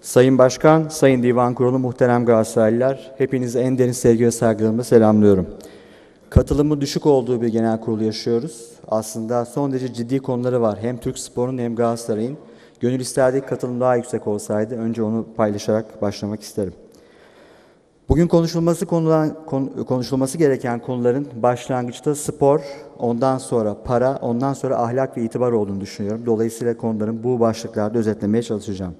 Sayın Başkan, Sayın Divan Kurulu, muhterem Galatasaraylılar, hepinizi en derin sevgi ve saygılarımla selamlıyorum. Katılımı düşük olduğu bir genel kurulu yaşıyoruz. Aslında son derece ciddi konuları var. Hem Türk sporunun hem Galatasaray'ın. Gönül isterdi ki katılım daha yüksek olsaydı. Önce onu paylaşarak başlamak isterim. Bugün konuşulması konulan, kon- konuşulması gereken konuların başlangıçta spor, ondan sonra para, ondan sonra ahlak ve itibar olduğunu düşünüyorum. Dolayısıyla konuların bu başlıklarda özetlemeye çalışacağım.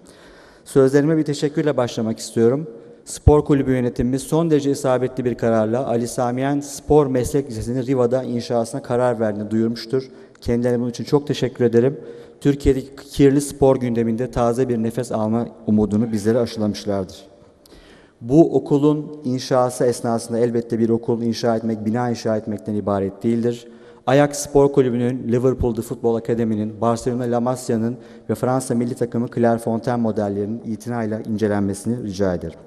Sözlerime bir teşekkürle başlamak istiyorum. Spor kulübü yönetimimiz son derece isabetli bir kararla Ali Samiyen Spor Meslek Lisesi'nin Riva'da inşasına karar verdiğini duyurmuştur. Kendilerine bunun için çok teşekkür ederim. Türkiye'deki kirli spor gündeminde taze bir nefes alma umudunu bizlere aşılamışlardır. Bu okulun inşası esnasında elbette bir okul inşa etmek, bina inşa etmekten ibaret değildir. Ajax Spor Kulübü'nün, Liverpool'da Futbol Akademi'nin, Barcelona La Masia'nın ve Fransa milli takımı Clairefontaine modellerinin itinayla incelenmesini rica ederim.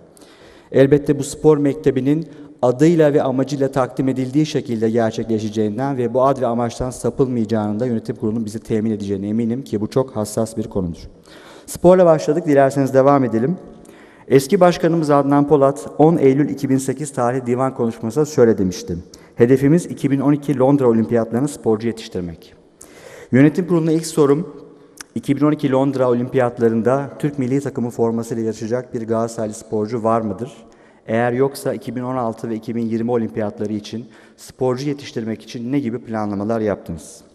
Elbette bu spor mektebinin adıyla ve amacıyla takdim edildiği şekilde gerçekleşeceğinden ve bu ad ve amaçtan sapılmayacağını da yönetim kurulunun bizi temin edeceğine eminim ki bu çok hassas bir konudur. Sporla başladık, dilerseniz devam edelim. Eski başkanımız Adnan Polat 10 Eylül 2008 tarih divan konuşmasında şöyle demişti. Hedefimiz 2012 Londra Olimpiyatlarına sporcu yetiştirmek. Yönetim kuruluna ilk sorum 2012 Londra Olimpiyatlarında Türk milli takımı formasıyla yarışacak bir Galatasaraylı sporcu var mıdır? Eğer yoksa 2016 ve 2020 olimpiyatları için sporcu yetiştirmek için ne gibi planlamalar yaptınız?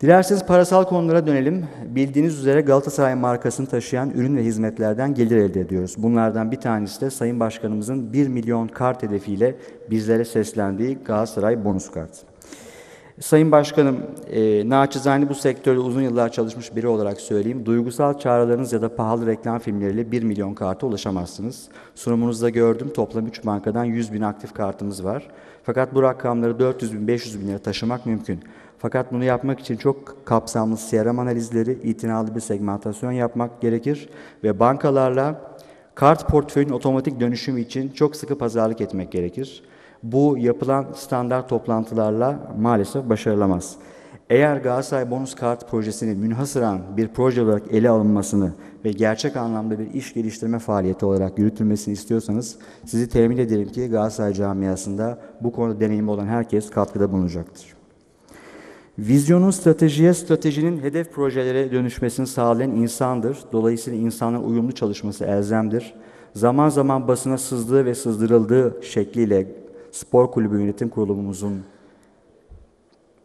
Dilerseniz parasal konulara dönelim. Bildiğiniz üzere Galatasaray markasını taşıyan ürün ve hizmetlerden gelir elde ediyoruz. Bunlardan bir tanesi de Sayın Başkanımızın 1 milyon kart hedefiyle bizlere seslendiği Galatasaray bonus kart. Sayın Başkanım, e, naçizane bu sektörde uzun yıllar çalışmış biri olarak söyleyeyim. Duygusal çağrılarınız ya da pahalı reklam filmleriyle 1 milyon karta ulaşamazsınız. Sunumunuzda gördüm, toplam 3 bankadan 100 bin aktif kartımız var. Fakat bu rakamları 400 bin, 500 bin lira taşımak mümkün. Fakat bunu yapmak için çok kapsamlı CRM analizleri, itinalı bir segmentasyon yapmak gerekir ve bankalarla kart portföyün otomatik dönüşümü için çok sıkı pazarlık etmek gerekir. Bu yapılan standart toplantılarla maalesef başarılamaz. Eğer Galatasaray Bonus Kart projesinin münhasıran bir proje olarak ele alınmasını ve gerçek anlamda bir iş geliştirme faaliyeti olarak yürütülmesini istiyorsanız sizi temin ederim ki Galatasaray camiasında bu konuda deneyimli olan herkes katkıda bulunacaktır. Vizyonun stratejiye, stratejinin hedef projelere dönüşmesini sağlayan insandır. Dolayısıyla insanın uyumlu çalışması elzemdir. Zaman zaman basına sızdığı ve sızdırıldığı şekliyle spor kulübü yönetim kurulumuzun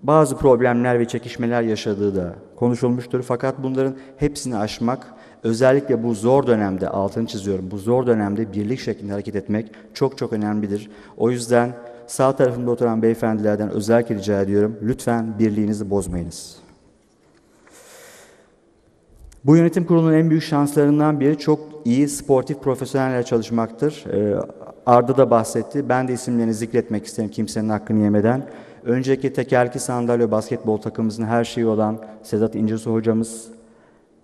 bazı problemler ve çekişmeler yaşadığı da konuşulmuştur. Fakat bunların hepsini aşmak, özellikle bu zor dönemde, altını çiziyorum, bu zor dönemde birlik şeklinde hareket etmek çok çok önemlidir. O yüzden sağ tarafımda oturan beyefendilerden özellikle rica ediyorum, lütfen birliğinizi bozmayınız. Bu yönetim kurulunun en büyük şanslarından biri çok iyi sportif profesyoneller çalışmaktır. Ee, Arda da bahsetti. Ben de isimlerini zikretmek isterim kimsenin hakkını yemeden. Önceki tekerlekli sandalye basketbol takımımızın her şeyi olan Sedat İncesu hocamız,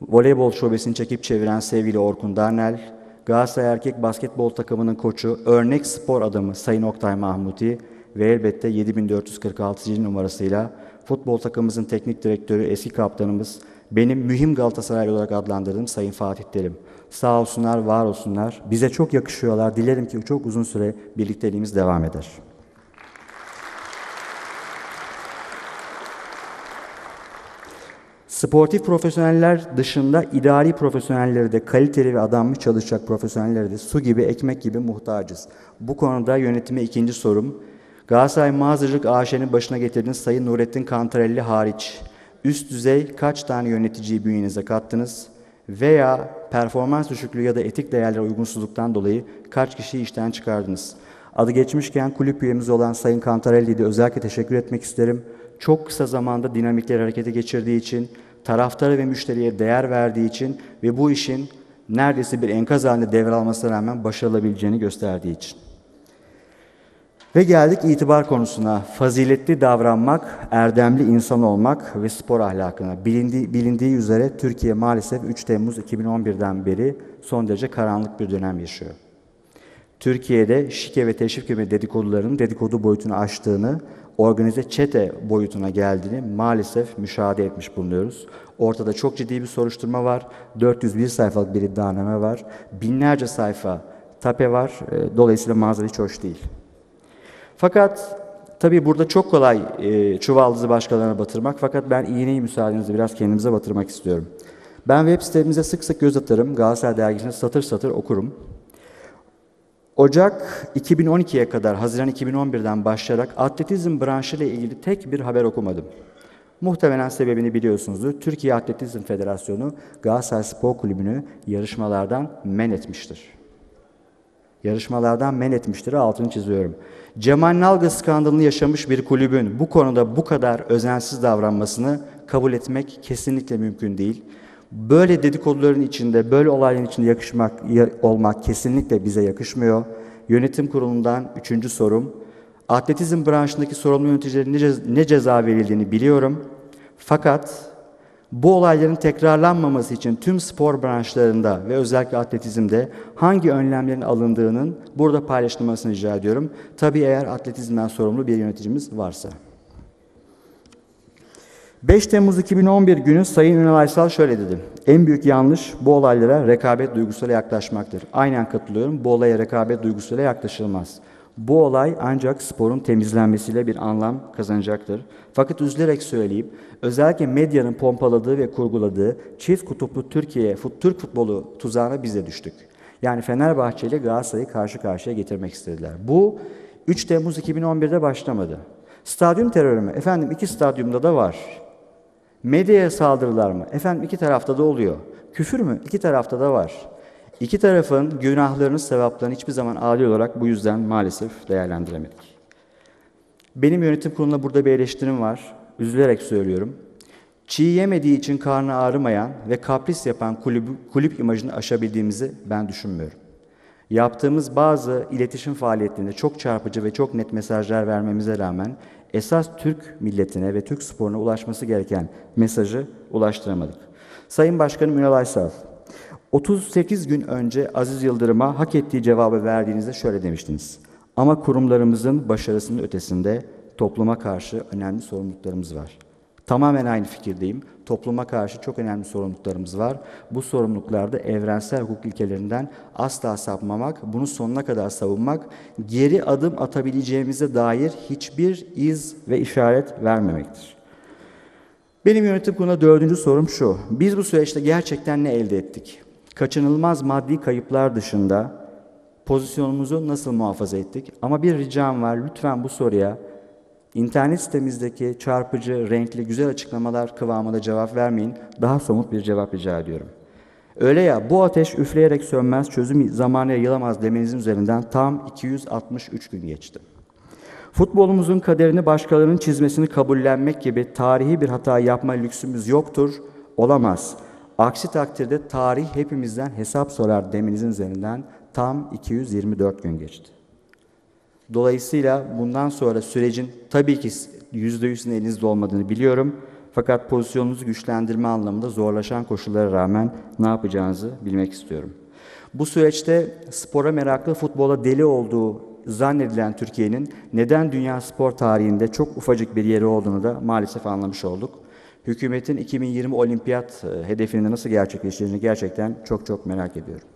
voleybol şubesini çekip çeviren sevgili Orkun Darnel, Galatasaray Erkek Basketbol takımının koçu, örnek spor adamı Sayın Oktay Mahmuti ve elbette 7446. numarasıyla futbol takımımızın teknik direktörü, eski kaptanımız, benim mühim Galatasaray olarak adlandırdığım Sayın Fatih Terim. Sağ olsunlar, var olsunlar. Bize çok yakışıyorlar. Dilerim ki çok uzun süre birlikteliğimiz devam eder. Sportif profesyoneller dışında idari profesyonelleri de kaliteli ve adanmış çalışacak profesyonelleri de su gibi, ekmek gibi muhtacız. Bu konuda yönetime ikinci sorum. Galatasaray Mağazacılık AŞ'nin başına getirdiğiniz Sayın Nurettin Kantarelli hariç üst düzey kaç tane yöneticiyi bünyenize kattınız veya performans düşüklüğü ya da etik değerlere uygunsuzluktan dolayı kaç kişiyi işten çıkardınız? Adı geçmişken kulüp üyemiz olan Sayın Kantarelli'ye de özellikle teşekkür etmek isterim. Çok kısa zamanda dinamikleri harekete geçirdiği için, taraftara ve müşteriye değer verdiği için ve bu işin neredeyse bir enkaz halinde devralmasına rağmen başarılabileceğini gösterdiği için. Ve geldik itibar konusuna. Faziletli davranmak, erdemli insan olmak ve spor ahlakına. Bilindiği, bilindiği üzere Türkiye maalesef 3 Temmuz 2011'den beri son derece karanlık bir dönem yaşıyor. Türkiye'de şike ve teşvik gibi dedikoduların dedikodu boyutunu aştığını, organize çete boyutuna geldiğini maalesef müşahede etmiş bulunuyoruz. Ortada çok ciddi bir soruşturma var. 401 sayfalık bir iddianame var. Binlerce sayfa tape var. E, Dolayısıyla manzara hiç hoş değil. Fakat tabii burada çok kolay e, çuvaldızı başkalarına batırmak. Fakat ben iğneyi müsaadenizle biraz kendimize batırmak istiyorum. Ben web sitemize sık sık göz atarım. Galatasaray Dergisi'ni satır satır okurum. Ocak 2012'ye kadar, Haziran 2011'den başlayarak atletizm branşı ile ilgili tek bir haber okumadım. Muhtemelen sebebini biliyorsunuzdur. Türkiye Atletizm Federasyonu Galatasaray Spor Kulübü'nü yarışmalardan men etmiştir. Yarışmalardan men etmiştir, altını çiziyorum. Cemal Nalga skandalını yaşamış bir kulübün bu konuda bu kadar özensiz davranmasını kabul etmek kesinlikle mümkün değil. Böyle dedikoduların içinde, böyle olayların içinde yakışmak olmak kesinlikle bize yakışmıyor. Yönetim kurulundan üçüncü sorum. Atletizm branşındaki sorumlu yöneticilerin ne, ceza, ne ceza verildiğini biliyorum. Fakat bu olayların tekrarlanmaması için tüm spor branşlarında ve özellikle atletizmde hangi önlemlerin alındığının burada paylaşılmasını rica ediyorum. Tabii eğer atletizmden sorumlu bir yöneticimiz varsa. 5 Temmuz 2011 günü Sayın Ünal Aysal şöyle dedi. En büyük yanlış bu olaylara rekabet duygusuyla yaklaşmaktır. Aynen katılıyorum. Bu olaya rekabet duygusuyla yaklaşılmaz. Bu olay ancak sporun temizlenmesiyle bir anlam kazanacaktır. Fakat üzülerek söyleyip özellikle medyanın pompaladığı ve kurguladığı çift kutuplu Türkiye, Türk futbolu tuzağına biz de düştük. Yani Fenerbahçe ile Galatasaray'ı karşı karşıya getirmek istediler. Bu 3 Temmuz 2011'de başlamadı. Stadyum terörü mü? Efendim iki stadyumda da var. Medyaya saldırılar mı? Efendim iki tarafta da oluyor. Küfür mü? İki tarafta da var. İki tarafın günahlarını, sevaplarını hiçbir zaman adil olarak bu yüzden maalesef değerlendiremedik. Benim yönetim kuruluna burada bir eleştirim var. Üzülerek söylüyorum. Çiğ yemediği için karnı ağrımayan ve kapris yapan kulüp, kulüp imajını aşabildiğimizi ben düşünmüyorum. Yaptığımız bazı iletişim faaliyetlerinde çok çarpıcı ve çok net mesajlar vermemize rağmen esas Türk milletine ve Türk sporuna ulaşması gereken mesajı ulaştıramadık. Sayın Başkanım Ünal Aysal, 38 gün önce Aziz Yıldırım'a hak ettiği cevabı verdiğinizde şöyle demiştiniz. Ama kurumlarımızın başarısının ötesinde topluma karşı önemli sorumluluklarımız var. Tamamen aynı fikirdeyim. Topluma karşı çok önemli sorumluluklarımız var. Bu sorumluluklarda evrensel hukuk ilkelerinden asla sapmamak, bunu sonuna kadar savunmak, geri adım atabileceğimize dair hiçbir iz ve işaret vermemektir. Benim yönetim kuruluna dördüncü sorum şu. Biz bu süreçte gerçekten ne elde ettik? Kaçınılmaz maddi kayıplar dışında pozisyonumuzu nasıl muhafaza ettik? Ama bir ricam var. Lütfen bu soruya İnternet sitemizdeki çarpıcı, renkli, güzel açıklamalar kıvamında cevap vermeyin. Daha somut bir cevap rica ediyorum. Öyle ya bu ateş üfleyerek sönmez, çözüm zamanı yayılamaz demenizin üzerinden tam 263 gün geçti. Futbolumuzun kaderini başkalarının çizmesini kabullenmek gibi tarihi bir hata yapma lüksümüz yoktur, olamaz. Aksi takdirde tarih hepimizden hesap sorar demenizin üzerinden tam 224 gün geçti. Dolayısıyla bundan sonra sürecin tabii ki yüzde yüzün elinizde olmadığını biliyorum. Fakat pozisyonunuzu güçlendirme anlamında zorlaşan koşullara rağmen ne yapacağınızı bilmek istiyorum. Bu süreçte spora meraklı, futbola deli olduğu zannedilen Türkiye'nin neden dünya spor tarihinde çok ufacık bir yeri olduğunu da maalesef anlamış olduk. Hükümetin 2020 olimpiyat e, hedefini nasıl gerçekleştireceğini gerçekten çok çok merak ediyorum.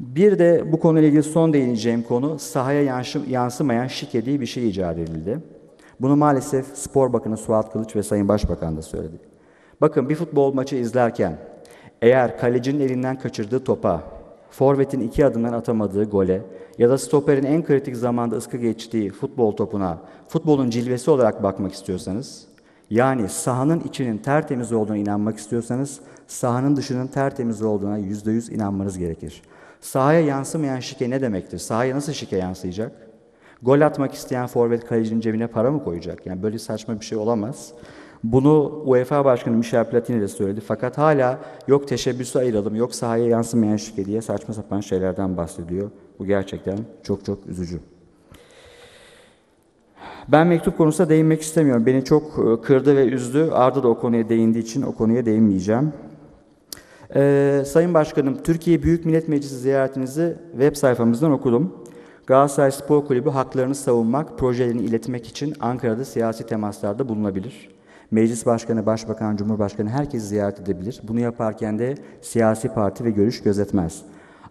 Bir de bu konuyla ilgili son değineceğim konu sahaya yansımayan şike diye bir şey icat edildi. Bunu maalesef Spor Bakanı Suat Kılıç ve Sayın Başbakan da söyledi. Bakın bir futbol maçı izlerken eğer kalecinin elinden kaçırdığı topa, forvetin iki adımdan atamadığı gole ya da stoperin en kritik zamanda ıskı geçtiği futbol topuna futbolun cilvesi olarak bakmak istiyorsanız, yani sahanın içinin tertemiz olduğuna inanmak istiyorsanız, sahanın dışının tertemiz olduğuna yüzde yüz inanmanız gerekir. Sahaya yansımayan şike ne demektir? Sahaya nasıl şike yansıyacak? Gol atmak isteyen forvet kalecinin cebine para mı koyacak? Yani böyle saçma bir şey olamaz. Bunu UEFA Başkanı Michel Platini de söyledi. Fakat hala yok teşebbüsü ayıralım, yok sahaya yansımayan şike diye saçma sapan şeylerden bahsediyor. Bu gerçekten çok çok üzücü. Ben mektup konusuna değinmek istemiyorum. Beni çok e, kırdı ve üzdü. Arda da o konuya değindiği için o konuya değinmeyeceğim. Ee, Sayın Başkanım, Türkiye Büyük Millet Meclisi ziyaretinizi web sayfamızdan okudum. Galatasaray Spor Kulübü haklarını savunmak, projelerini iletmek için Ankara'da siyasi temaslarda bulunabilir. Meclis Başkanı, Başbakan, Cumhurbaşkanı herkes ziyaret edebilir. Bunu yaparken de siyasi parti ve görüş gözetmez.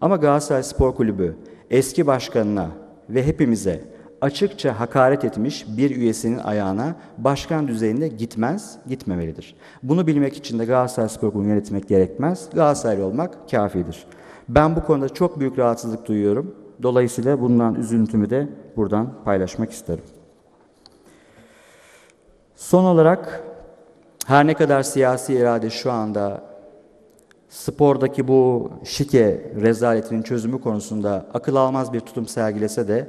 Ama Galatasaray Spor Kulübü eski başkanına ve hepimize açıkça hakaret etmiş bir üyesinin ayağına başkan düzeyinde gitmez, gitmemelidir. Bunu bilmek için de Galatasaray Spor Kulübü'nü yönetmek gerekmez. Galatasaraylı olmak kafidir. Ben bu konuda çok büyük rahatsızlık duyuyorum. Dolayısıyla bundan üzüntümü de buradan paylaşmak isterim. Son olarak her ne kadar siyasi irade şu anda spordaki bu şike rezaletinin çözümü konusunda akıl almaz bir tutum sergilese de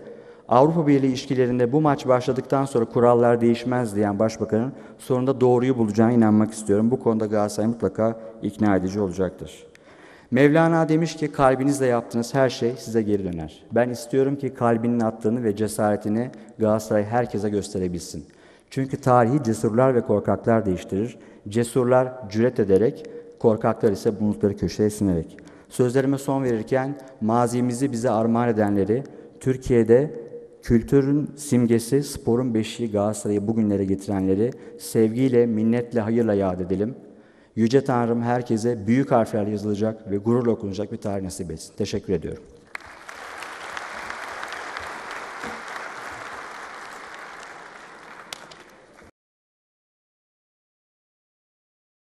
Avrupa Birliği ilişkilerinde bu maç başladıktan sonra kurallar değişmez diyen başbakanın sonunda doğruyu bulacağına inanmak istiyorum. Bu konuda Galatasaray mutlaka ikna edici olacaktır. Mevlana demiş ki kalbinizle yaptığınız her şey size geri döner. Ben istiyorum ki kalbinin attığını ve cesaretini Galatasaray herkese gösterebilsin. Çünkü tarihi cesurlar ve korkaklar değiştirir. Cesurlar cüret ederek, korkaklar ise bulundukları köşeye sinerek. Sözlerime son verirken mazimizi bize armağan edenleri, Türkiye'de kültürün simgesi, sporun beşiği Galatasaray'ı bugünlere getirenleri sevgiyle, minnetle, hayırla yad edelim. Yüce Tanrım herkese büyük harflerle yazılacak ve gururla okunacak bir tarih nasip etsin. Teşekkür ediyorum.